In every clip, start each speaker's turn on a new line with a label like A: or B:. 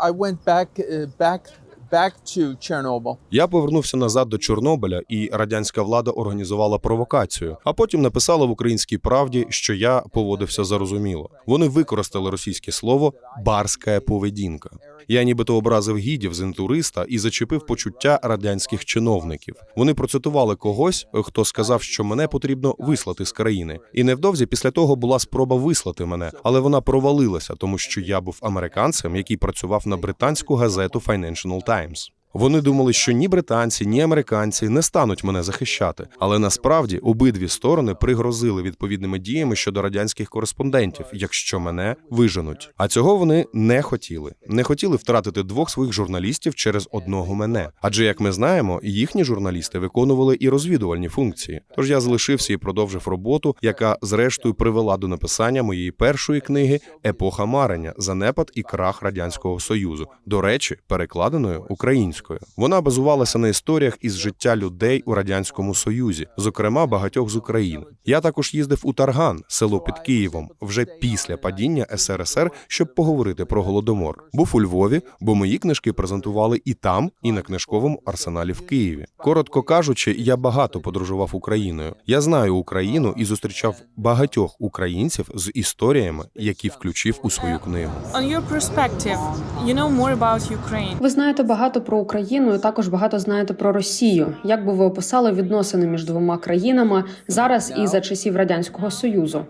A: I went back uh, back back to Chernobyl.
B: Я повернувся назад до Чорнобиля, і радянська влада організувала провокацію. А потім написала в українській правді, що я поводився зарозуміло. Вони використали російське слово барська поведінка. Я нібито образив гідів з інтуриста і зачепив почуття радянських чиновників. Вони процитували когось, хто сказав, що мене потрібно вислати з країни. І невдовзі після того була спроба вислати мене, але вона провалилася, тому що я був американцем, який працював на британську газету Financial Times. times. Вони думали, що ні британці, ні американці не стануть мене захищати, але насправді обидві сторони пригрозили відповідними діями щодо радянських кореспондентів, якщо мене виженуть. А цього вони не хотіли. Не хотіли втратити двох своїх журналістів через одного мене. Адже, як ми знаємо, їхні журналісти виконували і розвідувальні функції. Тож я залишився і продовжив роботу, яка зрештою привела до написання моєї першої книги Епоха марення, занепад і крах радянського союзу. До речі, перекладеною українською. Вона базувалася на історіях із життя людей у радянському союзі, зокрема багатьох з України. Я також їздив у Тарган, село під Києвом, вже після падіння СРСР, щоб поговорити про голодомор. Був у Львові, бо мої книжки презентували і там, і на книжковому арсеналі в Києві. Коротко кажучи, я багато подорожував Україною. Я знаю Україну і зустрічав багатьох українців з історіями, які включив у свою книгу.
C: You know more about Ukraine.
D: Ви знаєте багато про Україну і також багато знаєте про Росію. Як би ви описали відносини між двома країнами зараз і за часів радянського союзу?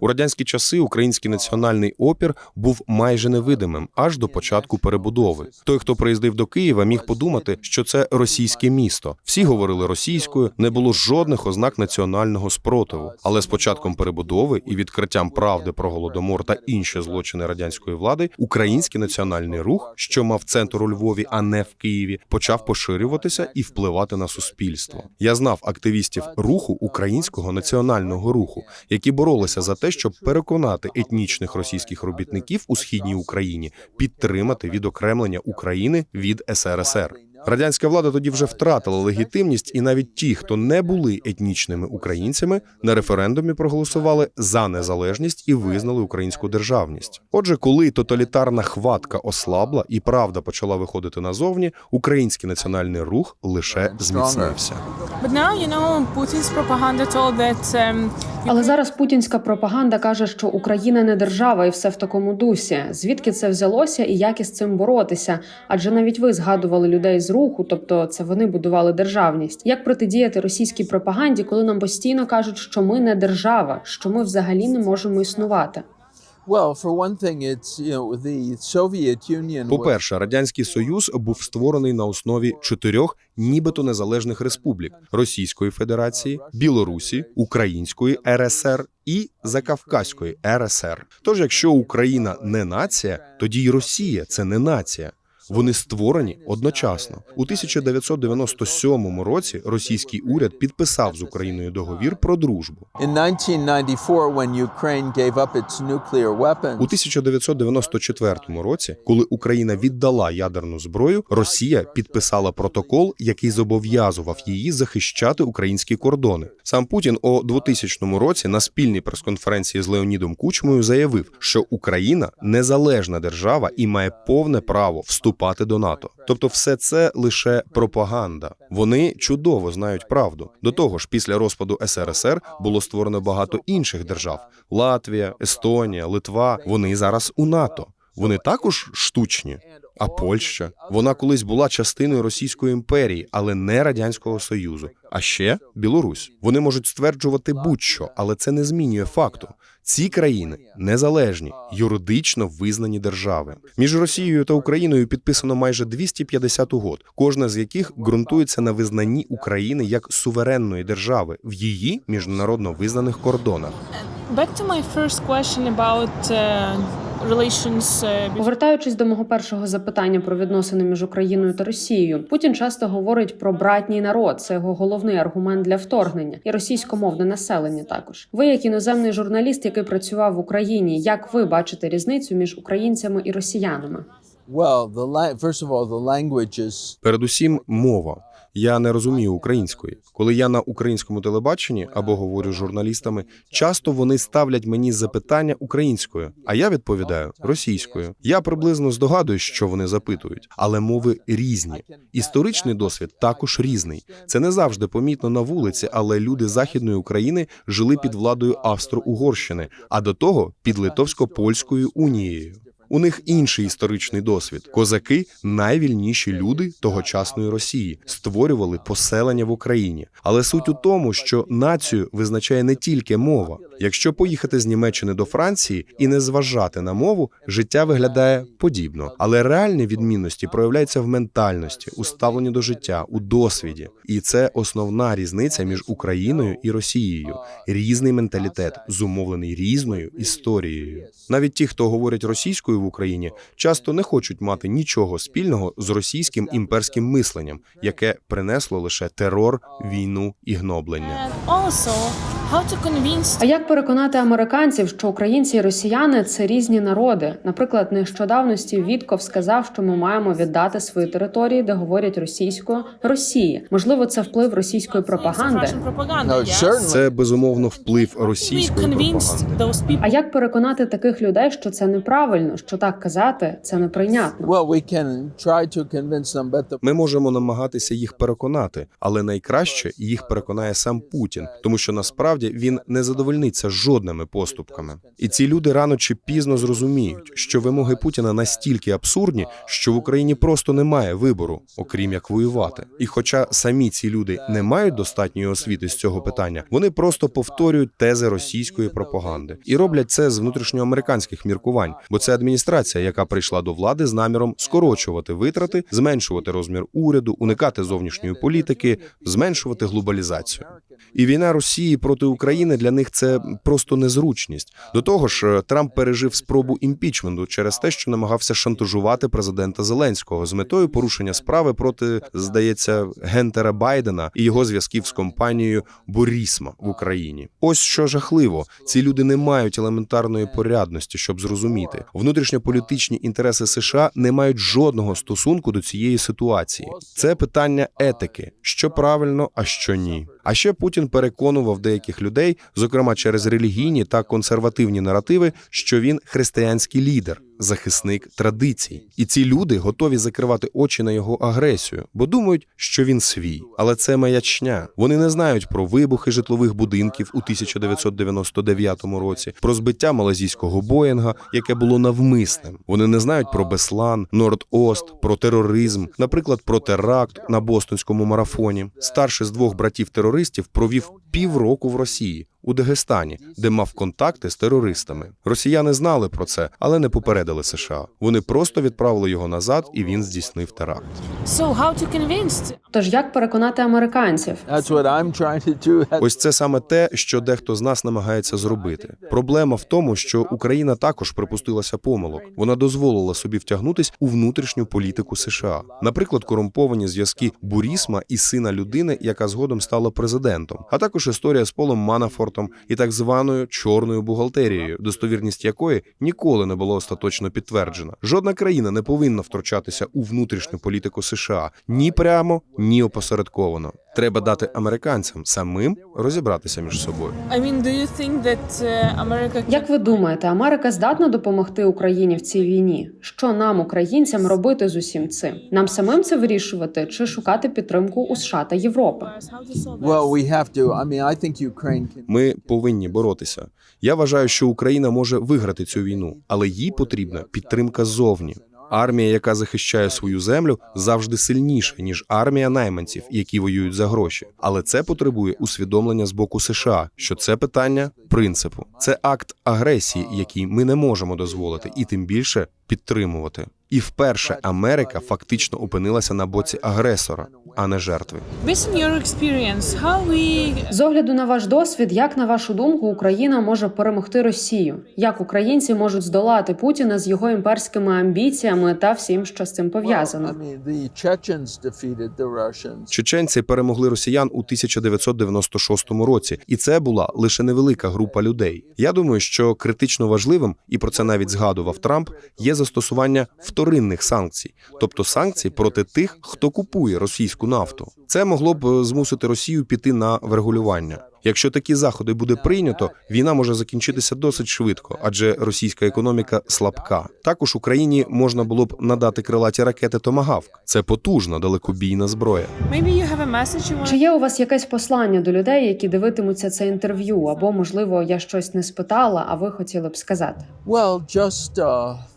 B: У радянські часи український національний опір був майже невидимим аж до початку перебудови. Той, хто приїздив до Києва, міг подумати, що це російське місто. Всі говорили російською, не було жодних ознак національного спротиву. Але з початком перебудови і відкриттям правди про голодомор та інші злочини радянської влади, український національний рух, що мав центр у Львові, а не в Києві, почав поширюватися і впливати на суспільство. Я знав активістів руху українського національного руху, які боролися за те, щоб переконати етнічних російських робітників у східній Україні підтримати відокремлення України від СРСР. Радянська влада тоді вже втратила легітимність, і навіть ті, хто не були етнічними українцями, на референдумі проголосували за незалежність і визнали українську державність. Отже, коли тоталітарна хватка ослабла і правда почала виходити назовні, український національний рух лише зміцнився.
C: Um,
D: Але зараз путінська пропаганда каже, що Україна не держава і все в такому дусі. Звідки це взялося і як із цим боротися? Адже навіть ви згадували людей з руху, тобто це вони будували державність. Як протидіяти російській пропаганді, коли нам постійно кажуть, що ми не держава, що ми взагалі не можемо існувати?
A: well, for one thing, it's you know the Soviet Union.
B: По-перше, радянський союз був створений на основі чотирьох нібито незалежних республік: Російської Федерації, Білорусі, Української РСР і Закавказької РСР. Тож, якщо Україна не нація, тоді й Росія це не нація. Вони створені одночасно у 1997 році. Російський уряд підписав з Україною договір про дружбу.
A: In 1994, when Ukraine gave up its nuclear weapons,
B: У 1994 році, коли Україна віддала ядерну зброю, Росія підписала протокол, який зобов'язував її захищати українські кордони. Сам Путін у 2000 році на спільній прес-конференції з Леонідом Кучмою заявив, що Україна незалежна держава і має повне право вступати до НАТО. Тобто, все це лише пропаганда. Вони чудово знають правду. До того ж, після розпаду СРСР було створено багато інших держав: Латвія, Естонія, Литва. Вони зараз у НАТО. Вони також штучні. А Польща вона колись була частиною Російської імперії, але не радянського союзу. А ще Білорусь. Вони можуть стверджувати будь-що, але це не змінює факту. Ці країни незалежні, юридично визнані держави. Між Росією та Україною підписано майже 250 угод, кожна з яких ґрунтується на визнанні України як суверенної держави в її міжнародно визнаних кордонах.
C: back to my first question about uh,
D: Повертаючись до мого першого запитання про відносини між Україною та Росією, Путін часто говорить про братній народ. Це його головний аргумент для вторгнення і російськомовне населення. Також ви, як іноземний журналіст, який працював в Україні, як ви бачите різницю між українцями і росіянами?
B: Передусім, мова. Я не розумію української. Коли я на українському телебаченні або говорю з журналістами, часто вони ставлять мені запитання українською, а я відповідаю російською. Я приблизно здогадуюсь, що вони запитують, але мови різні. Історичний досвід також різний. Це не завжди помітно на вулиці, але люди західної України жили під владою Австро-Угорщини, а до того під литовсько-польською унією. У них інший історичний досвід. Козаки найвільніші люди тогочасної Росії, створювали поселення в Україні. Але суть у тому, що націю визначає не тільки мова. Якщо поїхати з Німеччини до Франції і не зважати на мову, життя виглядає подібно. Але реальні відмінності проявляються в ментальності, у ставленні до життя, у досвіді. І це основна різниця між Україною і Росією. Різний менталітет, зумовлений різною історією. Навіть ті, хто говорять російською в Україні, часто не хочуть мати нічого спільного з російським імперським мисленням, яке принесло лише терор, війну і гноблення.
C: And also, how to convince
D: А як переконати американців, що українці і росіяни це різні народи? Наприклад, нещодавно Стів Вітков сказав, що ми маємо віддати свої території, де говорять російською Росії. Можливо, це вплив російської пропаганди.
B: Це безумовно вплив російської пропаганди.
D: А як переконати таких людей, що це неправильно, що так казати це неприйнятно?
B: Ми можемо намагатися їх переконати, але найкраще їх переконає сам Путін, тому що насправді він не задовольниться жодними поступками. І ці люди рано чи пізно зрозуміють, що вимоги Путіна настільки абсурдні, що в Україні просто немає вибору, окрім як воювати. І хоча самі ці люди не мають достатньої освіти з цього питання, вони просто повторюють тези російської пропаганди і роблять це з внутрішньоамериканських міркувань, бо це адміністрація, яка прийшла до влади з наміром скорочувати витрати, зменшувати розмір уряду, уникати зовнішньої політики, зменшувати глобалізацію. І війна Росії проти України для них це просто незручність. До того ж, е, Трамп пережив спробу імпічменту через те, що намагався шантажувати президента Зеленського з метою порушення справи проти, здається, Гентера Байдена і його зв'язків з компанією Борісма в Україні. Ось що жахливо: ці люди не мають елементарної порядності, щоб зрозуміти. Внутрішньополітичні інтереси США не мають жодного стосунку до цієї ситуації. Це питання етики, що правильно, а що ні. А ще Путін переконував деяких людей, зокрема через релігійні та консервативні наративи, що він християнський лідер, захисник традицій. І ці люди готові закривати очі на його агресію, бо думають, що він свій. Але це маячня. Вони не знають про вибухи житлових будинків у 1999 році, про збиття малазійського Боїнга, яке було навмисним. Вони не знають про Беслан, Норд-Ост, про тероризм, наприклад, про теракт на бостонському марафоні. Старший з двох братів-терористів провів півроку в Росії. У Дагестані, де мав контакти з терористами, росіяни знали про це, але не попередили США. Вони просто відправили його назад, і він здійснив теракт.
C: So how to convince
D: Тож як переконати американців?
A: that's what I'm trying to do.
B: Ось це саме те, що дехто з нас намагається зробити. Проблема в тому, що Україна також припустилася помилок. Вона дозволила собі втягнутись у внутрішню політику США. Наприклад, корумповані зв'язки Бурісма і сина людини, яка згодом стала президентом, а також історія з Полом Манафортом і так званою чорною бухгалтерією, достовірність якої ніколи не була остаточно підтверджена. Жодна країна не повинна втручатися у внутрішню політику США ні прямо, ні опосередковано. Треба дати американцям самим розібратися між собою.
C: Uh,
D: Як ви думаєте, Америка здатна допомогти Україні в цій війні? Що нам, українцям, робити з усім цим? Нам самим це вирішувати чи шукати підтримку у США та Європи?
B: Ми повинні боротися. Я вважаю, що Україна може виграти цю війну, але їй потрібна підтримка ззовні. Армія, яка захищає свою землю, завжди сильніша ніж армія найманців, які воюють за гроші. Але це потребує усвідомлення з боку США, що це питання принципу, це акт агресії, який ми не можемо дозволити, і тим більше підтримувати. І вперше Америка фактично опинилася на боці агресора, а не жертви.
D: З огляду на ваш досвід, як на вашу думку, Україна може перемогти Росію? Як українці можуть здолати Путіна з його імперськими амбіціями та всім, що з цим пов'язано?
B: Чеченці перемогли росіян у 1996 році, і це була лише невелика група людей. Я думаю, що критично важливим, і про це навіть згадував Трамп, є застосування вторинних санкцій, тобто санкцій проти тих, хто купує російську нафту. Це могло б е, змусити Росію піти на врегулювання. Якщо такі заходи буде прийнято, війна може закінчитися досить швидко, адже російська економіка слабка. Також Україні можна було б надати крилаті ракети Томагавк. Це потужна далекобійна зброя.
D: Чи є у вас якесь послання до людей, які дивитимуться це інтерв'ю? Або можливо я щось не спитала, а ви хотіли б сказати?
A: Well, just uh.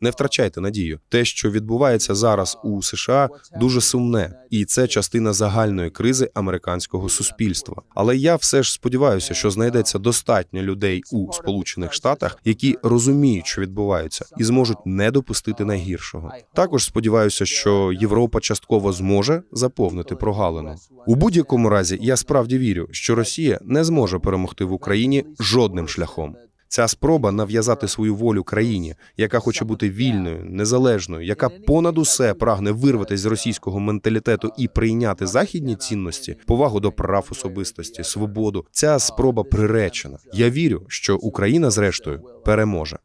B: Не втрачайте надію. Те, що відбувається зараз у США, дуже сумне, і це частина загальної кризи американського суспільства. Але я все ж сподіваюся, що знайдеться достатньо людей у Сполучених Штатах, які розуміють, що відбувається, і зможуть не допустити найгіршого. Також сподіваюся, що Європа частково зможе заповнити прогалину. У будь-якому разі я справді вірю, що Росія не зможе перемогти в Україні жодним шляхом. Ця спроба нав'язати свою волю країні, яка хоче бути вільною, незалежною, яка понад усе прагне вирватися з російського менталітету і прийняти західні цінності, повагу до прав особистості, свободу. Ця спроба приречена. Я вірю, що Україна, зрештою, переможе.